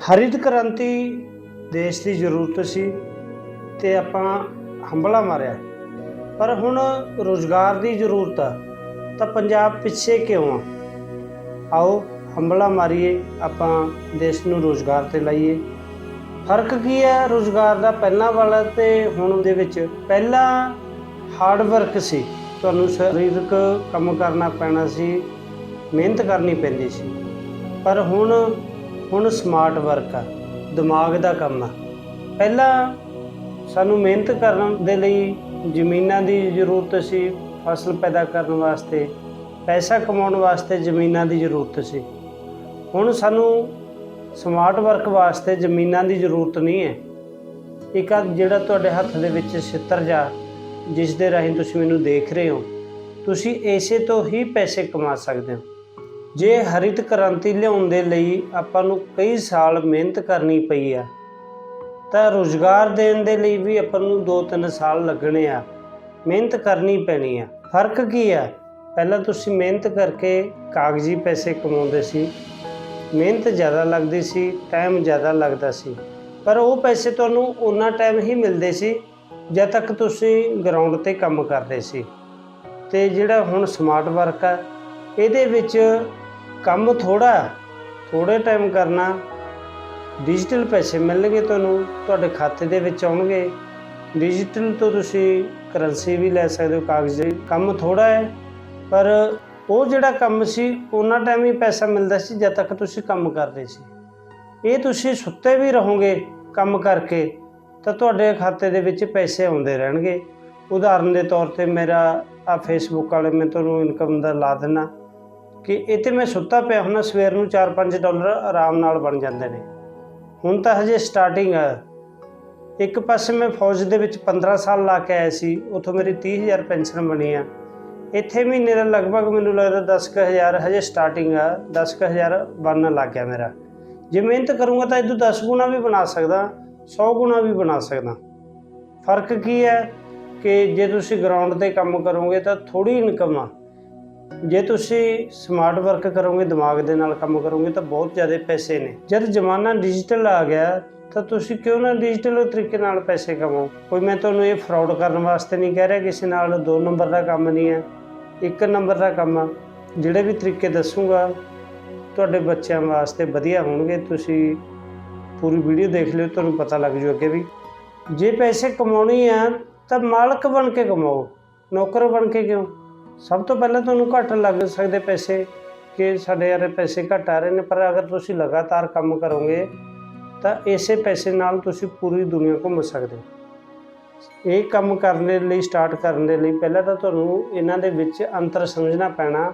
ਹਰਿਤ ਕ੍ਰਾਂਤੀ ਦੇਸ਼ ਦੀ ਜ਼ਰੂਰਤ ਸੀ ਤੇ ਆਪਾਂ ਹੰਬਲਾ ਮਾਰਿਆ। ਪਰ ਹੁਣ ਰੋਜ਼ਗਾਰ ਦੀ ਜ਼ਰੂਰਤ ਆ, ਤਾਂ ਪੰਜਾਬ ਪਿੱਛੇ ਕਿਉਂ ਆ? ਆਓ ਹੰਬਲਾ ਮਾਰੀਏ, ਆਪਾਂ ਦੇਸ਼ ਨੂੰ ਰੋਜ਼ਗਾਰ ਤੇ ਲਾਈਏ। ਫ਼ਰਕ ਕੀ ਹੈ ਰੋਜ਼ਗਾਰ ਦਾ ਪਹਿਲਾਂ ਵਾਲਾ ਤੇ ਹੁਣ ਦੇ ਵਿੱਚ? ਪਹਿਲਾਂ ਹਾਰਡ ਵਰਕ ਸੀ, ਤੁਹਾਨੂੰ ਸਰੀਰਕ ਕੰਮ ਕਰਨਾ ਪੈਣਾ ਸੀ, ਮਿਹਨਤ ਕਰਨੀ ਪੈਂਦੀ ਸੀ। ਪਰ ਹੁਣ ਹੁਣ ਸਮਾਰਟ ਵਰਕ ਆ, ਦਿਮਾਗ ਦਾ ਕੰਮ ਆ। ਪਹਿਲਾਂ ਸਾਨੂੰ ਮਿਹਨਤ ਕਰਨ ਦੇ ਲਈ ਜ਼ਮੀਨਾਂ ਦੀ ਜ਼ਰੂਰਤ ਸੀ, ਫਸਲ ਪੈਦਾ ਕਰਨ ਵਾਸਤੇ, ਪੈਸਾ ਕਮਾਉਣ ਵਾਸਤੇ ਜ਼ਮੀਨਾਂ ਦੀ ਜ਼ਰੂਰਤ ਸੀ। ਹੁਣ ਸਾਨੂੰ ਸਮਾਰਟ ਵਰਕ ਵਾਸਤੇ ਜ਼ਮੀਨਾਂ ਦੀ ਜ਼ਰੂਰਤ ਨਹੀਂ ਹੈ। ਇੱਕ ਆ ਜਿਹੜਾ ਤੁਹਾਡੇ ਹੱਥ ਦੇ ਵਿੱਚ ਛਿੱਤਰ ਜਾ ਜਿਸ ਦੇ ਰਾਹੀਂ ਤੁਸੀਂ ਮੈਨੂੰ ਦੇਖ ਰਹੇ ਹੋ, ਤੁਸੀਂ ਇਸੇ ਤੋਂ ਹੀ ਪੈਸੇ ਕਮਾ ਸਕਦੇ ਹੋ। ਜੇ ਹਰਿਤ ਕ੍ਰਾਂਤੀ ਲਿਆਉਣ ਦੇ ਲਈ ਆਪਾਂ ਨੂੰ ਕਈ ਸਾਲ ਮਿਹਨਤ ਕਰਨੀ ਪਈ ਆ, ਤਾਂ ਰੋਜ਼ਗਾਰ ਦੇਣ ਦੇ ਲਈ ਵੀ ਆਪਾਂ ਨੂੰ 2-3 ਸਾਲ ਲੱਗਣੇ ਆ। ਮਿਹਨਤ ਕਰਨੀ ਪੈਣੀ ਆ। ਫ਼ਰਕ ਕੀ ਆ? ਪਹਿਲਾਂ ਤੁਸੀਂ ਮਿਹਨਤ ਕਰਕੇ ਕਾਗਜ਼ੀ ਪੈਸੇ ਕਮਾਉਂਦੇ ਸੀ। ਮਿਹਨਤ ਜ਼ਿਆਦਾ ਲੱਗਦੀ ਸੀ ਟਾਈਮ ਜ਼ਿਆਦਾ ਲੱਗਦਾ ਸੀ। ਪਰ ਉਹ ਪੈਸੇ ਤੁਹਾਨੂੰ ਉਨਾ ਟਾਈਮ ਹੀ ਮਿਲਦੇ ਸੀ, ਜਦ ਤੱਕ ਤੁਸੀਂ ਗਰਾਊਂਡ ਤੇ ਕੰਮ ਕਰਦੇ ਸੀ। ਤੇ ਜਿਹੜਾ ਹੁਣ ਸਮਾਰਟ ਵਰਕ ਆ, ਇਹਦੇ ਵਿੱਚ ਕੰਮ ਥੋੜਾ ਥੋੜੇ ਟਾਈਮ ਕਰਨਾ। ਡਿਜੀਟਲ ਪੈਸੇ ਮਿਲਣਗੇ ਤੁਹਾਨੂੰ, ਤੁਹਾਡੇ ਖਾਤੇ ਦੇ ਵਿੱਚ ਆਉਣਗੇ। ਡਿਜੀਟਲ ਤੋਂ ਤੁਸੀਂ ਕਰੰਸੀ ਵੀ ਲੈ ਸਕਦੇ ਹੋ, ਕਾਗਜ਼ੀ ਕੰਮ ਥੋੜਾ ਹੈ, ਪਰ ਉਹ ਜਿਹੜਾ ਕੰਮ ਸੀ, ਉਹਨਾਂ ਟਾਈਮ ਹੀ ਪੈਸਾ ਮਿਲਦਾ ਸੀ, ਜਦ ਤੱਕ ਤੁਸੀਂ ਕੰਮ ਕਰਦੇ ਸੀ। ਇਹ ਤੁਸੀਂ ਸੁੱਤੇ ਵੀ ਰਹੋਗੇ ਕੰਮ ਕਰਕੇ, ਤਾਂ ਤੁਹਾਡੇ ਖਾਤੇ ਦੇ ਵਿੱਚ ਪੈਸੇ ਆਉਂਦੇ ਰਹਿਣਗੇ। ਉਦਾਹਰਨ ਦੇ ਤੌਰ ਤੇ ਮੇਰਾ ਆ ਫੇਸਬੁੱਕ ਵਾਲੇ ਮੈਂ ਤੁਹਾਨੂੰ ਇਨਕਮ ਦਾ ਲਾ ਦਿੰਨਾ। ਕਿ ਇਹ ਤੇ ਮੈਂ ਸੁੱਤਾ ਪਿਆ ਹੁੰਦਾ ਸਵੇਰ ਨੂੰ 4-5 ਡਾਲਰ ਆਰਾਮ ਨਾਲ ਬਣ ਜਾਂਦੇ ਨੇ। ਹੁਣ ਤਾਂ ਹਜੇ ਸਟਾਰਟਿੰਗ ਆ। ਇੱਕ ਪਾਸੇ ਮੈਂ ਫੌਜ ਦੇ ਵਿੱਚ 15 ਸਾਲ ਲਾ ਕੇ ਆਇਆ ਸੀ, ਉੱਥੋਂ ਮੇਰੀ 30000 ਪੈਨਸ਼ਨ ਬਣੀ ਆ। ਇੱਥੇ ਮਹੀਨੇ ਦਾ ਲਗਭਗ ਮੈਨੂੰ ਲੱਗਦਾ 10000 ਹਜੇ ਸਟਾਰਟਿੰਗ ਆ 10000 ਬਣਨ ਲੱਗ ਗਿਆ ਮੇਰਾ। ਜੇ ਮਿਹਨਤ ਕਰੂੰਗਾ ਤਾਂ ਇਦੋਂ 10 ਗੁਣਾ ਵੀ ਬਣਾ ਸਕਦਾ 100 ਗੁਣਾ ਵੀ ਬਣਾ ਸਕਦਾ। ਫ਼ਰਕ ਕੀ ਹੈ ਕਿ ਜੇ ਤੁਸੀਂ ਗਰਾਊਂਡ ਤੇ ਕੰਮ ਕਰੋਗੇ ਤਾਂ ਥੋੜੀ ਇਨਕਮ ਆ। ਜੇ ਤੁਸੀਂ ਸਮਾਰਟ ਵਰਕ ਕਰੋਗੇ, ਦਿਮਾਗ ਦੇ ਨਾਲ ਕੰਮ ਕਰੋਗੇ, ਤਾਂ ਬਹੁਤ ਜ਼ਿਆਦਾ ਪੈਸੇ ਨੇ। ਜਦ ਜ਼ਮਾਨਾ ਡਿਜੀਟਲ ਆ ਗਿਆ, ਤਾਂ ਤੁਸੀਂ ਕਿਉਂ ਨਾ ਡਿਜੀਟਲ ਤਰੀਕੇ ਨਾਲ ਪੈਸੇ ਕਮਾਓ? ਕੋਈ ਮੈਂ ਤੁਹਾਨੂੰ ਇਹ ਫਰਾਡ ਕਰਨ ਵਾਸਤੇ ਨਹੀਂ ਕਹਿ ਰਿਹਾ, ਕਿਸੇ ਨਾਲ ਦੋ ਨੰਬਰ ਦਾ ਕੰਮ ਨਹੀਂ ਹੈ, ਇੱਕ ਨੰਬਰ ਦਾ ਕੰਮ ਆ। ਜਿਹੜੇ ਵੀ ਤਰੀਕੇ ਦੱਸੂਗਾ, ਤੁਹਾਡੇ ਬੱਚਿਆਂ ਵਾਸਤੇ ਵਧੀਆ ਹੋਣਗੇ। ਤੁਸੀਂ ਪੂਰੀ ਵੀਡੀਓ ਦੇਖ ਲਿਓ, ਤੁਹਾਨੂੰ ਪਤਾ ਲੱਗ ਜੂ ਅੱਗੇ ਵੀ। ਜੇ ਪੈਸੇ ਕਮਾਉਣੇ ਆ, ਤਾਂ ਮਾਲਕ ਬਣ ਕੇ ਕਮਾਓ। ਨੌਕਰ ਬਣ ਕੇ ਕਿਉਂ? ਸਭ ਤੋਂ ਪਹਿਲਾਂ ਤੁਹਾਨੂੰ ਘੱਟ ਲੱਗ ਸਕਦੇ ਪੈਸੇ, ਕਿ ਸਾਡੇ ਯਾਰ ਪੈਸੇ ਘੱਟ ਆ ਰਹੇ ਨੇ, ਪਰ ਅਗਰ ਤੁਸੀਂ ਲਗਾਤਾਰ ਕੰਮ ਕਰੋਗੇ, ਤਾਂ ਇਸੇ ਪੈਸੇ ਨਾਲ ਤੁਸੀਂ ਪੂਰੀ ਦੁਨੀਆ ਘੁੰਮ ਸਕਦੇ ਹੋ। ਇਹ ਕੰਮ ਕਰਨ ਦੇ ਲਈ ਸਟਾਰਟ ਕਰਨ ਦੇ ਲਈ ਪਹਿਲਾਂ ਤਾਂ ਤੁਹਾਨੂੰ ਇਹਨਾਂ ਦੇ ਵਿੱਚ ਅੰਤਰ ਸਮਝਣਾ ਪੈਣਾ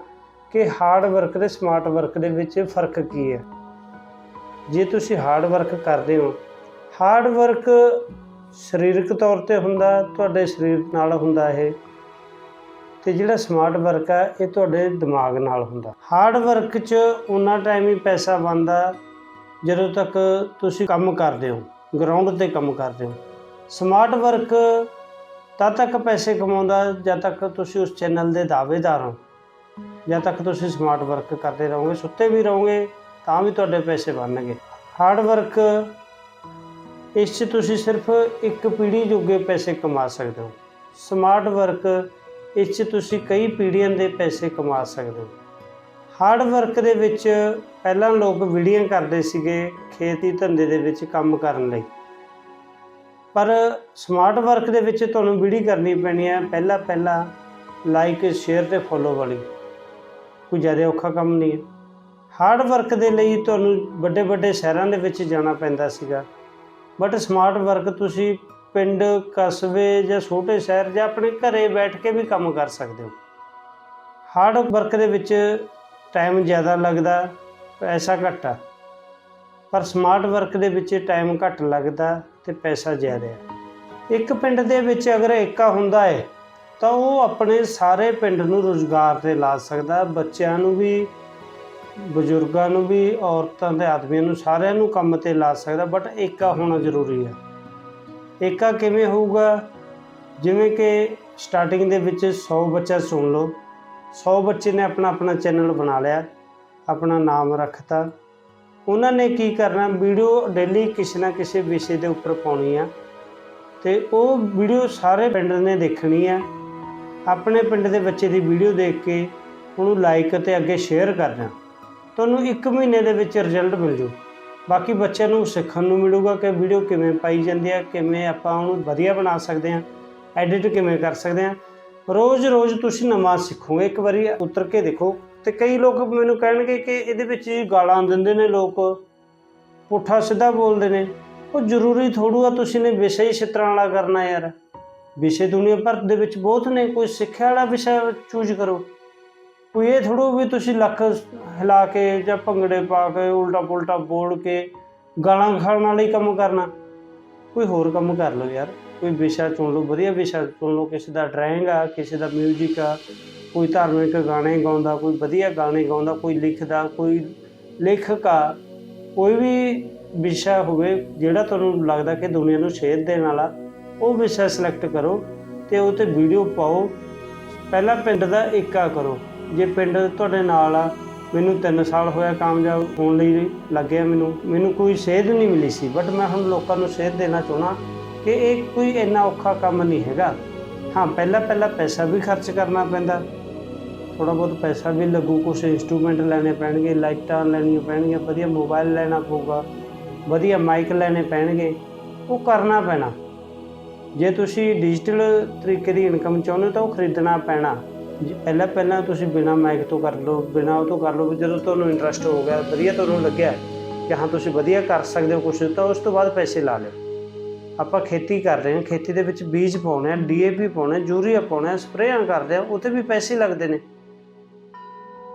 ਕਿ ਹਾਰਡ ਵਰਕ ਤੇ ਸਮਾਰਟ ਵਰਕ ਦੇ ਵਿੱਚ ਫ਼ਰਕ ਕੀ ਹੈ। ਜੇ ਤੁਸੀਂ ਹਾਰਡ ਵਰਕ ਕਰਦੇ ਹੋ ਹਾਰਡ ਵਰਕ ਸਰੀਰਕ ਤੌਰ ਤੇ ਹੁੰਦਾ, ਤੁਹਾਡੇ ਸਰੀਰ ਨਾਲ ਹੁੰਦਾ ਇਹ। ਤੇ ਜਿਹੜਾ ਸਮਾਰਟ ਵਰਕ ਆ, ਇਹ ਤੁਹਾਡੇ ਦਿਮਾਗ ਨਾਲ ਹੁੰਦਾ। ਹਾਰਡ ਵਰਕ 'ਚ ਉਹਨਾਂ ਟਾਈਮ ਹੀ ਪੈਸਾ ਬਣਦਾ, ਜਦੋਂ ਤੱਕ ਤੁਸੀਂ ਕੰਮ ਕਰਦੇ ਹੋ ਗਰਾਊਂਡ ਤੇ ਕੰਮ ਕਰਦੇ ਹੋ। ਸਮਾਰਟ ਵਰਕ ਤਦ ਤੱਕ ਪੈਸੇ ਕਮਾਉਂਦਾ, ਜਦ ਤੱਕ ਤੁਸੀਂ ਉਸ ਚੈਨਲ ਦੇ ਦਾਅਵੇਦਾਰ ਹੋ। ਜਦ ਤੱਕ ਤੁਸੀਂ ਸਮਾਰਟ ਵਰਕ ਕਰਦੇ ਰਹੋਗੇ, ਸੁੱਤੇ ਵੀ ਰਹੋਗੇ, ਤਾਂ ਵੀ ਤੁਹਾਡੇ ਪੈਸੇ ਬਣਨਗੇ। ਹਾਰਡ ਵਰਕ ਇਸ 'ਚ ਤੁਸੀਂ ਸਿਰਫ ਇੱਕ ਪੀੜ੍ਹੀ ਜੋਗੇ ਪੈਸੇ ਕਮਾ ਸਕਦੇ ਹੋ। ਸਮਾਰਟ ਵਰਕ ਇਸ 'ਚ ਤੁਸੀਂ ਕਈ ਪੀੜ੍ਹੀਆਂ ਦੇ ਪੈਸੇ ਕਮਾ ਸਕਦੇ ਹੋ। ਹਾਰਡ ਵਰਕ ਦੇ ਵਿੱਚ ਪਹਿਲਾਂ ਲੋਕ ਵੀਡੀਆਂ ਕਰਦੇ ਸੀਗੇ ਖੇਤੀ ਧੰਦੇ ਦੇ ਵਿੱਚ ਕੰਮ ਕਰਨ ਲਈ। ਪਰ ਸਮਾਰਟ ਵਰਕ ਦੇ ਵਿੱਚ ਤੁਹਾਨੂੰ ਵੀਡੀ ਕਰਨੀ ਪੈਣੀ ਹੈ, ਪਹਿਲਾਂ ਪਹਿਲਾਂ ਲਾਈਕ, ਸ਼ੇਅਰ ਤੇ ਫੋਲੋ ਵਾਲੀ। ਕੋਈ ਜ਼ਿਆਦਾ ਔਖਾ ਕੰਮ ਨਹੀਂ ਹੈ। ਹਾਰਡ ਵਰਕ ਦੇ ਲਈ ਤੁਹਾਨੂੰ ਵੱਡੇ ਵੱਡੇ ਸ਼ਹਿਰਾਂ ਦੇ ਵਿੱਚ ਜਾਣਾ ਪੈਂਦਾ ਸੀਗਾ। ਬਟ ਸਮਾਰਟ ਵਰਕ ਤੁਸੀਂ ਪਿੰਡ, ਕਸਬੇ ਜਾਂ ਛੋਟੇ ਸ਼ਹਿਰ ਜਾਂ ਆਪਣੇ ਘਰੇ ਬੈਠ ਕੇ ਵੀ ਕੰਮ ਕਰ ਸਕਦੇ ਹੋ। ਹਾਰਡ ਵਰਕ ਦੇ ਵਿੱਚ ਟਾਈਮ ਜ਼ਿਆਦਾ ਲੱਗਦਾ, ਪੈਸਾ ਘੱਟ ਆ। ਪਰ ਸਮਾਰਟ ਵਰਕ ਦੇ ਵਿੱਚ ਟਾਈਮ ਘੱਟ ਲੱਗਦਾ ਤੇ ਪੈਸਾ ਜ਼ਿਆਦਾ ਹੈ ਇੱਕ ਪਿੰਡ ਦੇ ਵਿੱਚ ਅਗਰ ਏਕਾ ਹੁੰਦਾ ਹੈ ਤਾਂ ਉਹ ਆਪਣੇ ਸਾਰੇ ਪਿੰਡ ਨੂੰ ਰੋਜ਼ਗਾਰ ਤੇ ਲਾ ਸਕਦਾ, ਬੱਚਿਆਂ ਨੂੰ ਵੀ, ਬਜ਼ੁਰਗਾਂ ਨੂੰ ਵੀ, ਔਰਤਾਂ ਤੇ ਆਦਮੀਆਂ ਨੂੰ ਸਾਰਿਆਂ ਨੂੰ ਕੰਮ ਤੇ ਲਾ ਸਕਦਾ ਬਟ ਏਕਾ ਹੋਣਾ ਜ਼ਰੂਰੀ ਹੈ ਏਕਾ ਕਿਵੇਂ ਹੋਊਗਾ? ਜਿਵੇਂ ਕਿ ਸਟਾਰਟਿੰਗ ਦੇ ਵਿੱਚ 100 ਬੱਚਾ ਸੁਣ ਲਓ। 100 ਬੱਚੇ ਨੇ ਆਪਣਾ ਆਪਣਾ ਚੈਨਲ ਬਣਾ ਲਿਆ, ਆਪਣਾ ਨਾਮ ਰੱਖਤਾ। ਉਹਨਾਂ ਨੇ ਕੀ ਕਰਨਾ? ਵੀਡੀਓ ਡੇਲੀ ਕਿਸੇ ਨਾ ਕਿਸੇ ਵਿਸ਼ੇ ਦੇ ਉੱਪਰ ਪਾਉਣੀ ਆ। ਤੇ ਉਹ ਵੀਡੀਓ ਸਾਰੇ ਪਿੰਡ ਨੇ ਦੇਖਣੀ ਆ। ਆਪਣੇ ਪਿੰਡ ਦੇ ਬੱਚੇ ਦੀ ਵੀਡੀਓ ਦੇਖ ਕੇ ਉਹਨੂੰ ਲਾਈਕ ਅਤੇ ਅੱਗੇ ਸ਼ੇਅਰ ਕਰਨਾ। ਤੁਹਾਨੂੰ 1 ਮਹੀਨੇ ਦੇ ਵਿੱਚ ਰਿਜ਼ਲਟ ਮਿਲ ਜੂ। ਬਾਕੀ ਬੱਚਿਆਂ ਨੂੰ ਸਿੱਖਣ ਨੂੰ ਮਿਲੂਗਾ ਕਿ ਵੀਡੀਓ ਕਿਵੇਂ ਪਾਈ ਜਾਂਦੀ ਹੈ ਕਿਵੇਂ ਆਪਾਂ ਉਹਨੂੰ ਵਧੀਆ ਬਣਾ ਸਕਦੇ ਹਾਂ ਐਡਿਟ ਕਿਵੇਂ ਕਰ ਸਕਦੇ ਹਾਂ ਰੋਜ਼-ਰੋਜ਼ ਤੁਸੀਂ ਨਵਾਂ ਸਿੱਖੋਗੇ, ਇੱਕ ਵਾਰੀ ਉਤਰ ਕੇ ਦੇਖੋ। ਤੇ ਕਈ ਲੋਕ ਮੈਨੂੰ ਕਹਿਣਗੇ ਕਿ ਇਹਦੇ ਵਿੱਚ ਗਾਲਾਂ ਦਿੰਦੇ ਨੇ ਲੋਕ, ਪੁੱਠਾ ਸਿੱਧਾ ਬੋਲਦੇ ਨੇ। ਉਹ ਜ਼ਰੂਰੀ ਥੋੜੂ ਆ, ਤੁਸੀਂ ਨੇ ਵਿਸ਼ੇ ਹੀ ਛਿੱਤਰਾਂ ਵਾਲਾ ਕਰਨਾ ਯਾਰ। ਵਿਸ਼ੇ ਦੁਨੀਆ ਭਰ ਦੇ ਵਿੱਚ ਬਹੁਤ ਨੇ, ਕੋਈ ਸਿੱਖਿਆ ਵਾਲਾ ਵਿਸ਼ਾ ਚੂਜ਼ ਕਰੋ। ਕੋਈ ਇਹ ਥੋੜੋ ਵੀ ਤੁਸੀਂ ਲੱਖ ਹਿਲਾ ਕੇ ਜਾਂ ਭੰਗੜੇ ਪਾ ਕੇ, ਉਲਟਾ ਪੁਲਟਾ ਬੋਲ ਕੇ ਗਾਲਾਂ ਖਾਣ ਵਾਲਾ ਹੀ ਕੰਮ ਕਰਨਾ। ਕੋਈ ਹੋਰ ਕੰਮ ਕਰ ਲਓ ਯਾਰ। ਕੋਈ ਵਿਸ਼ਾ ਚੁਣ ਲਓ, ਵਧੀਆ ਵਿਸ਼ਾ ਚੁਣ ਲਓ। ਕਿਸੇ ਦਾ ਡਰਾਇੰਗ ਆ, ਕਿਸੇ ਦਾ 뮤직 ਆ, ਕੋਈ ਧਾਰਮਿਕ ਗਾਣੇ ਗਾਉਂਦਾ, ਕੋਈ ਵਧੀਆ ਗਾਣੇ ਗਾਉਂਦਾ, ਕੋਈ ਲਿਖਦਾ, ਕੋਈ ਲੇਖਕ ਆ, ਕੋਈ ਵੀ ਵਿਸ਼ਾ ਹੋਵੇ, ਜਿਹੜਾ ਤੁਹਾਨੂੰ ਲੱਗਦਾ ਕਿ ਦੁਨੀਆ ਨੂੰ ਸੇਧ ਦੇਣ ਵਾਲਾ, ਉਹ ਵਿਸ਼ਾ ਸਿਲੈਕਟ ਕਰੋ ਤੇ ਉਹ ਤੇ ਵੀਡੀਓ ਪਾਓ। ਪਹਿਲਾਂ ਪਿੰਡ ਦਾ ਏਕਾ ਕਰੋ। ਜੇ ਪਿੰਡ ਤੁਹਾਡੇ ਨਾਲ ਆ, ਮੈਨੂੰ 3 ਸਾਲ ਹੋਇਆ ਕਾਮਯਾਬ ਹੋਣ ਲਈ ਲੱਗਿਆ ਮੈਨੂੰ ਮੈਨੂੰ ਕੋਈ ਸੇਧ ਨਹੀਂ ਮਿਲੀ ਸੀ ਬਟ ਮੈਂ ਹੁਣ ਲੋਕਾਂ ਨੂੰ ਸੇਧ ਦੇਣਾ ਚਾਹਣਾ ਕਿ ਇਹ ਕੋਈ ਇੰਨਾ ਔਖਾ ਕੰਮ ਨਹੀਂ ਹੈਗਾ। ਹਾਂ, ਪਹਿਲਾਂ ਪਹਿਲਾਂ ਪੈਸਾ ਵੀ ਖਰਚ ਕਰਨਾ ਪੈਂਦਾ ਥੋੜਾ ਬਹੁਤ ਪੈਸਾ ਵੀ ਲੱਗੂ ਕੁਝ ਇਨਸਟਰੂਮੈਂਟ ਲੈਣੇ ਪੈਣਗੇ, ਲਾਈਟਾਂ ਲੈਣੀਆਂ ਪੈਣਗੀਆਂ, ਵਧੀਆ ਮੋਬਾਈਲ ਲੈਣਾ ਪਊਗਾ, ਵਧੀਆ ਮਾਈਕ ਲੈਣੇ ਪੈਣਗੇ, ਉਹ ਕਰਨਾ ਪੈਣਾ। ਜੇ ਤੁਸੀਂ ਡਿਜੀਟਲ ਤਰੀਕੇ ਦੀ ਇਨਕਮ ਚਾਹੁੰਦੇ ਹੋ ਤਾਂ ਉਹ ਖਰੀਦਣਾ ਪੈਣਾ। ਜੇ, ਪਹਿਲਾਂ ਪਹਿਲਾਂ ਤੁਸੀਂ ਬਿਨਾ ਮਾਈਕ ਤੋਂ ਕਰ ਲਓ, ਬਿਨਾ ਉਹ ਤੋਂ ਕਰ ਲਓ ਵੀ ਜਦੋਂ ਤੁਹਾਨੂੰ ਇੰਟਰਸਟ ਹੋ ਗਿਆ, ਵਧੀਆ ਤੁਹਾਨੂੰ ਲੱਗਿਆ ਕਿ ਹਾਂ, ਤੁਸੀਂ ਵਧੀਆ ਕਰ ਸਕਦੇ ਹੋ ਕੁਝ ਤਾਂ ਉਸ ਤੋਂ ਬਾਅਦ ਪੈਸੇ ਲਾ ਲਿਓ। ਆਪਾਂ ਖੇਤੀ ਕਰ ਰਹੇ ਹਾਂ, ਖੇਤੀ ਦੇ ਵਿੱਚ ਬੀਜ ਪਾਉਣੇ ਆ ਡੀਏਪੀ ਪਾਉਣੇ ਯੂਰੀਆ ਪਾਉਣਾ ਸਪਰੇਆਂ ਕਰਦੇ ਆ ਉੱਤੇ ਵੀ ਪੈਸੇ ਲੱਗਦੇ ਨੇ।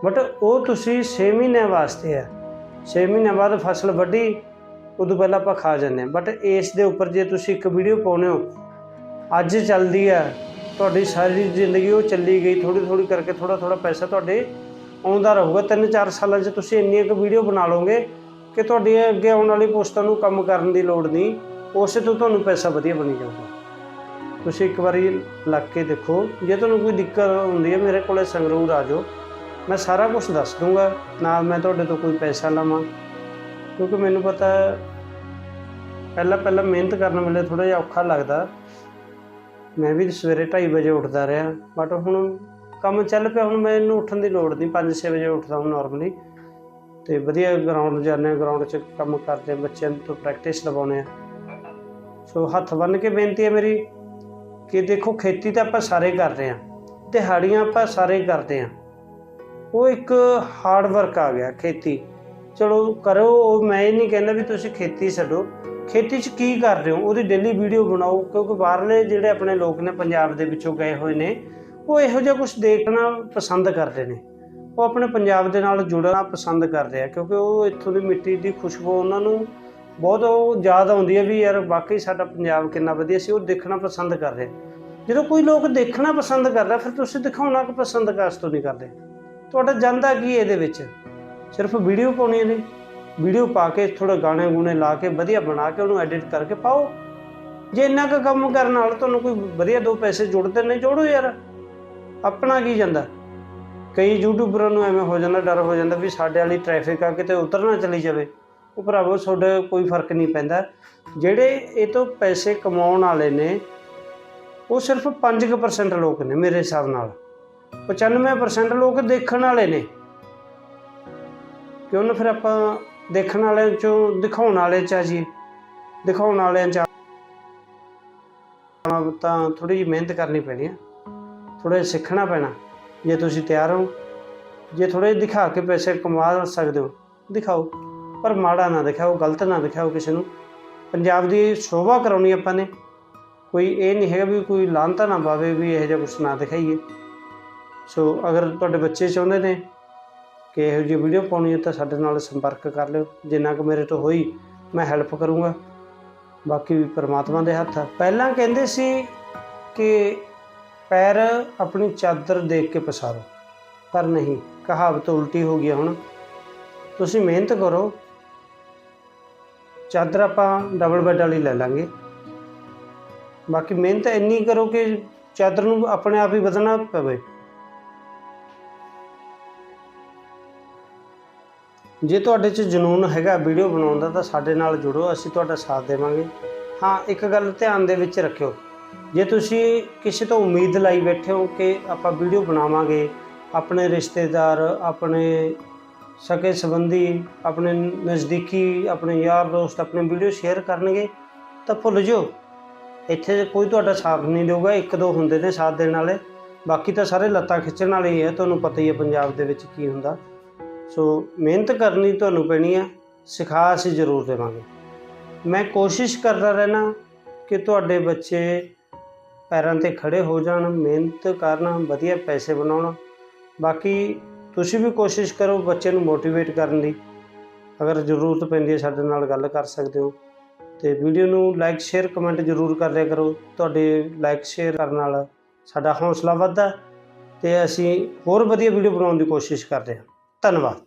ਬਟ ਉਹ ਤੁਸੀਂ 6 ਮਹੀਨਿਆਂ ਵਾਸਤੇ ਆ। 6 ਮਹੀਨਿਆਂ ਬਾਅਦ ਫਸਲ ਵੱਢੀ, ਉਦੋਂ ਪਹਿਲਾਂ ਆਪਾਂ ਖਾ ਜਾਂਦੇ ਹਾਂ। ਬਟ ਇਸ ਦੇ ਉੱਪਰ ਜੇ ਤੁਸੀਂ ਇੱਕ ਵੀਡੀਓ ਪਾਉਨੇ ਹੋ, ਅੱਜ ਚੱਲਦੀ ਆ ਤੁਹਾਡੀ ਸਾਰੀ ਜ਼ਿੰਦਗੀ ਉਹ ਚੱਲੀ ਗਈ ਥੋੜੀ ਥੋੜੀ ਕਰਕੇ ਥੋੜਾ ਥੋੜਾ ਪੈਸਾ ਤੁਹਾਡੇ ਆਉਂਦਾ ਰਹੂਗਾ। 3-4 ਸਾਲਾਂ 'ਚ ਤੁਸੀਂ ਇੰਨੀ ਕੁ ਵੀਡੀਓ ਬਣਾ ਲਓਗੇ ਕਿ ਤੁਹਾਡੀ ਅੱਗੇ ਆਉਣ ਵਾਲੀ ਪੋਸਟਾਂ ਨੂੰ ਕੰਮ ਕਰਨ ਦੀ ਲੋੜ ਨਹੀਂ, ਉਸੇ ਤੋਂ ਤੁਹਾਨੂੰ ਪੈਸਾ ਵਧੀਆ ਬਣੀ ਜਾਊਗਾ। ਤੁਸੀਂ ਇੱਕ ਵਾਰੀ ਲੱਗ ਕੇ ਦੇਖੋ, ਜੇ ਤੁਹਾਨੂੰ ਕੋਈ ਦਿੱਕਤ ਹੁੰਦੀ ਹੈ, ਮੇਰੇ ਕੋਲੇ ਸੰਗਰੂਰ ਆ ਜਾਓ। ਮੈਂ ਸਾਰਾ ਕੁਝ ਦੱਸ ਦੂੰਗਾ ਨਾਲ ਮੈਂ ਤੁਹਾਡੇ ਤੋਂ ਕੋਈ ਪੈਸਾ ਲਵਾਂ। ਕਿਉਂਕਿ ਮੈਨੂੰ ਪਤਾ ਪਹਿਲਾਂ ਪਹਿਲਾਂ ਮਿਹਨਤ ਕਰਨ ਵੇਲੇ ਥੋੜਾ ਜਿਹਾ ਔਖਾ ਲੱਗਦਾ। ਮੈਂ ਵੀ ਸਵੇਰੇ 2:30 ਵਜੇ ਉੱਠਦਾ ਰਿਹਾ ਬਟ ਹੁਣ ਕੰਮ ਚੱਲ ਪਿਆ, ਹੁਣ ਮੈਨੂੰ ਉੱਠਣ ਦੀ ਲੋੜ ਨਹੀਂ 5-6 ਵਜੇ ਉੱਠਦਾ ਹੁਣ ਨਾਰਮਲੀ ਤੇ ਵਧੀਆ ਗਰਾਊਂਡ ਜਾਂਦੇ ਹਾਂ ਗਰਾਊਂਡ 'ਚ ਕੰਮ ਕਰਦੇ ਬੱਚਿਆਂ ਤੋਂ ਪ੍ਰੈਕਟਿਸ ਲਵਾਉਂਦੇ ਆ ਸੋ ਹੱਥ ਬੰਨ ਕੇ ਬੇਨਤੀ ਹੈ ਮੇਰੀ ਕਿ ਦੇਖੋ ਖੇਤੀ ਤਾਂ ਆਪਾਂ ਸਾਰੇ ਕਰ ਰਹੇ ਹਾਂ, ਦਿਹਾੜੀਆਂ ਆਪਾਂ ਸਾਰੇ ਕਰਦੇ ਹਾਂ। ਉਹ ਇੱਕ ਹਾਰਡ ਵਰਕ ਆ ਗਿਆ ਖੇਤੀ। ਚਲੋ ਕਰੋ, ਉਹ ਮੈਂ ਇਹ ਨਹੀਂ ਕਹਿੰਦਾ ਵੀ ਤੁਸੀਂ ਖੇਤੀ ਛੱਡੋ। ਖੇਤੀ 'ਚ ਕੀ ਕਰ ਰਹੇ ਹੋ? ਉਹਦੀ ਡੇਲੀ ਵੀਡੀਓ ਬਣਾਓ, ਕਿਉਂਕਿ ਬਾਹਰਲੇ ਜਿਹੜੇ ਆਪਣੇ ਲੋਕ ਨੇ, ਪੰਜਾਬ ਦੇ ਵਿੱਚੋਂ ਗਏ ਹੋਏ ਨੇ, ਉਹ ਇਹੋ ਜਿਹਾ ਕੁਝ ਦੇਖਣਾ ਪਸੰਦ ਕਰਦੇ ਨੇ। ਉਹ ਆਪਣੇ ਪੰਜਾਬ ਦੇ ਨਾਲ ਜੁੜਨਾ ਪਸੰਦ ਕਰਦੇ ਆ, ਕਿਉਂਕਿ ਉਹ ਇੱਥੋਂ ਦੀ ਮਿੱਟੀ ਦੀ ਖੁਸ਼ਬੂ ਉਹਨਾਂ ਨੂੰ ਬਹੁਤ ਉਹ ਯਾਦ ਆਉਂਦੀ ਹੈ ਵੀ ਯਾਰ ਵਾਕਈ ਸਾਡਾ ਪੰਜਾਬ ਕਿੰਨਾ ਵਧੀਆ ਸੀ, ਉਹ ਦੇਖਣਾ ਪਸੰਦ ਕਰ ਰਹੇ। ਜਦੋਂ ਕੋਈ ਲੋਕ ਦੇਖਣਾ ਪਸੰਦ ਕਰਦਾ, ਫਿਰ ਤੁਸੀਂ ਦਿਖਾਉਣਾ ਕਿ ਪਸੰਦ ਕਾਸ ਤੋਂ ਨਹੀਂ ਕਰਦੇ। ਤੁਹਾਡਾ ਜਾਂਦਾ ਕੀ ਇਹਦੇ ਵਿੱਚ? ਸਿਰਫ ਵੀਡੀਓ ਪਾਉਣੀਆਂ ਨੇ ਵੀਡੀਓ ਪਾ ਕੇ ਥੋੜਾ ਗਾਣੇ ਗੁਣੇ ਲਾ ਕੇ ਵਧੀਆ ਬਣਾ ਕੇ ਉਹਨੂੰ ਐਡਿਟ ਕਰਕੇ ਪਾਓ। ਜੇ ਇੰਨਾ ਕੁ ਕੰਮ ਕਰਨ ਨਾਲ ਤੁਹਾਨੂੰ ਕੋਈ ਵਧੀਆ ਦੋ ਪੈਸੇ ਜੁੜਦੇ ਨੇ, ਜੋੜੋ ਯਾਰ। ਆਪਣਾ ਕੀ ਜਾਂਦਾ? ਕਈ ਯੂਟਿਊਬਰਾਂ ਨੂੰ ਐਵੇਂ ਹੋ ਜਾਂਦਾ, ਡਰ ਹੋ ਜਾਂਦਾ ਵੀ ਸਾਡੇ ਵਾਲੀ ਟ੍ਰੈਫਿਕ ਆ, ਕਿਤੇ ਉਤਰ ਨਾ ਚਲੀ ਜਾਵੇ। ਉਹ ਭਰਾਵੋ, ਤੁਹਾਡੇ ਕੋਈ ਫ਼ਰਕ ਨਹੀਂ ਪੈਂਦਾ। ਜਿਹੜੇ ਇਹ ਤੋਂ ਪੈਸੇ ਕਮਾਉਣ ਵਾਲੇ ਨੇ, ਉਹ ਸਿਰਫ 5% ਲੋਕ ਨੇ ਮੇਰੇ ਹਿਸਾਬ ਨਾਲ। 95% ਲੋਕ ਦੇਖਣ ਵਾਲੇ ਨੇ। ਕਿਉਂ ਨਾ ਫਿਰ ਆਪਾਂ ਦੇਖਣ ਵਾਲਿਆਂ ਚੋਂ, ਦਿਖਾਉਣ ਵਾਲੇ ਚ ਆ ਜੀ। ਦਿਖਾਉਣ ਵਾਲਿਆਂ ਚ ਤਾਂ ਥੋੜੀ ਜਿਹੀ ਮਿਹਨਤ ਕਰਨੀ ਪੈਣੀ ਆ। ਥੋੜਾ ਜਿਹਾ ਸਿੱਖਣਾ ਪੈਣਾ, ਜੇ ਤੁਸੀਂ ਤਿਆਰ ਹੋ। ਜੇ ਥੋੜੇ ਦਿਖਾ ਕੇ ਪੈਸੇ ਕਮਾ ਸਕਦੇ ਹੋ, ਦਿਖਾਓ। ਪਰ ਮਾੜਾ ਨਾ ਦਿਖਾਓ, ਗਲਤ ਨਾ ਦਿਖਾਓ ਕਿਸੇ ਨੂੰ। ਪੰਜਾਬ ਦੀ ਸ਼ੋਭਾ ਕਰਾਉਣੀ ਆਪਾਂ ਨੇ। ਕੋਈ ਇਹ ਨਹੀਂ ਹੈਗਾ ਵੀ ਕੋਈ ਲਾਂਤਾ ਨਾ ਪਾਵੇ ਵੀ ਇਹੋ ਜਿਹਾ ਕੁਛ ਨਾ ਦਿਖਾਈਏ। ਸੋ ਅਗਰ ਤੁਹਾਡੇ ਬੱਚੇ ਚਾਹੁੰਦੇ ਨੇ ਕਿ ਇਹੋ ਜਿਹੀ ਵੀਡੀਓ ਪਾਉਣੀ ਹੈ ਤਾਂ ਸਾਡੇ ਨਾਲ ਸੰਪਰਕ ਕਰ ਲਿਓ। ਜਿੰਨਾ ਕੁ ਮੇਰੇ ਤੋਂ ਹੋਈ, ਮੈਂ ਹੈਲਪ ਕਰੂੰਗਾ। ਬਾਕੀ ਵੀ ਪਰਮਾਤਮਾ ਦੇ ਹੱਥ ਆ। ਪਹਿਲਾਂ ਕਹਿੰਦੇ ਸੀ ਕਿ ਪੈਰ ਆਪਣੀ ਚਾਦਰ ਦੇਖ ਕੇ ਪਸਾਰੋ, ਪਰ ਨਹੀਂ, ਕਹਾਵਤ ਉਲਟੀ ਹੋ ਗਈ ਹੁਣ। ਤੁਸੀਂ ਮਿਹਨਤ ਕਰੋ। ਚਾਦਰ ਆਪਾਂ ਡਬਲ ਬੈੱਡ ਵਾਲੀ ਲੈ ਲਾਂਗੇ। ਬਾਕੀ ਮਿਹਨਤ ਇੰਨੀ ਕਰੋ ਕਿ ਚਾਦਰ ਨੂੰ ਆਪਣੇ ਆਪ ਹੀ ਵਧਣਾ ਪਵੇ। ਜੇ ਤੁਹਾਡੇ 'ਚ ਜਨੂਨ ਹੈਗਾ ਵੀਡੀਓ ਬਣਾਉਣ ਦਾ, ਤਾਂ ਸਾਡੇ ਨਾਲ ਜੁੜੋ, ਅਸੀਂ ਤੁਹਾਡਾ ਸਾਥ ਦੇਵਾਂਗੇ। ਹਾਂ, ਇੱਕ ਗੱਲ ਧਿਆਨ ਦੇ ਵਿੱਚ ਰੱਖਿਓ। ਜੇ ਤੁਸੀਂ ਕਿਸੇ ਤੋਂ ਉਮੀਦ ਲਾਈ ਬੈਠੇ ਹੋ ਕਿ ਆਪਾਂ ਵੀਡੀਓ ਬਣਾਵਾਂਗੇ, ਆਪਣੇ ਰਿਸ਼ਤੇਦਾਰ, ਆਪਣੇ ਸਕੇ ਸੰਬੰਧੀ, ਆਪਣੇ ਨਜ਼ਦੀਕੀ, ਆਪਣੇ ਯਾਰ ਦੋਸਤ, ਆਪਣੇ ਵੀਡੀਓ ਸ਼ੇਅਰ ਕਰਨਗੇ, ਤਾਂ ਭੁੱਲ ਜਾਓ। ਇੱਥੇ ਕੋਈ ਤੁਹਾਡਾ ਸਾਥ ਨਹੀਂ ਦੇਊਗਾ, ਇੱਕ ਦੋ ਹੁੰਦੇ ਨੇ ਸਾਥ ਦੇਣ ਵਾਲੇ। ਬਾਕੀ ਤਾਂ ਸਾਰੇ ਲੱਤਾਂ ਖਿੱਚਣ ਵਾਲੇ ਹੀ ਹੈ ਤੁਹਾਨੂੰ ਪਤਾ ਹੀ ਹੈ ਪੰਜਾਬ ਦੇ ਵਿੱਚ ਕੀ ਹੁੰਦਾ। ਸੋ ਮਿਹਨਤ ਕਰਨੀ ਤੁਹਾਨੂੰ ਪੈਣੀ ਹੈ, ਸਿਖਾ ਅਸੀਂ ਜ਼ਰੂਰ ਦੇਵਾਂਗੇ। ਮੈਂ ਕੋਸ਼ਿਸ਼ ਕਰਦਾ ਰਹਿਣਾ ਕਿ ਤੁਹਾਡੇ ਬੱਚੇ ਪੈਰਾਂ ਤੇ ਖੜੇ ਹੋ ਜਾਣ, ਮਿਹਨਤ ਕਰਨ, ਵਧੀਆ ਪੈਸੇ ਬਣਾਉਣ। ਬਾਕੀ ਤੁਸੀਂ ਵੀ ਕੋਸ਼ਿਸ਼ ਕਰੋ ਬੱਚੇ ਨੂੰ ਮੋਟੀਵੇਟ ਕਰਨ ਦੀ। ਅਗਰ ਜ਼ਰੂਰਤ ਪੈਂਦੀ ਹੈ ਸਾਡੇ ਨਾਲ ਗੱਲ ਕਰ ਸਕਦੇ ਹੋ। ਤੇ ਵੀਡੀਓ ਨੂੰ ਲਾਈਕ, ਸ਼ੇਅਰ, ਕਮੈਂਟ ਜ਼ਰੂਰ ਕਰ ਕਰਿਆ ਕਰੋ। ਤੁਹਾਡੇ ਲਾਈਕ, ਸ਼ੇਅਰ ਕਰਨ ਨਾਲ ਸਾਡਾ ਹੌਸਲਾ ਵੱਧਦਾ ਤੇ ਅਸੀਂ ਹੋਰ ਵਧੀਆ ਵੀਡੀਓ ਬਣਾਉਣ ਦੀ ਕੋਸ਼ਿਸ਼ ਕਰਦੇ ਹਾਂ। ਧੰਨਵਾਦ।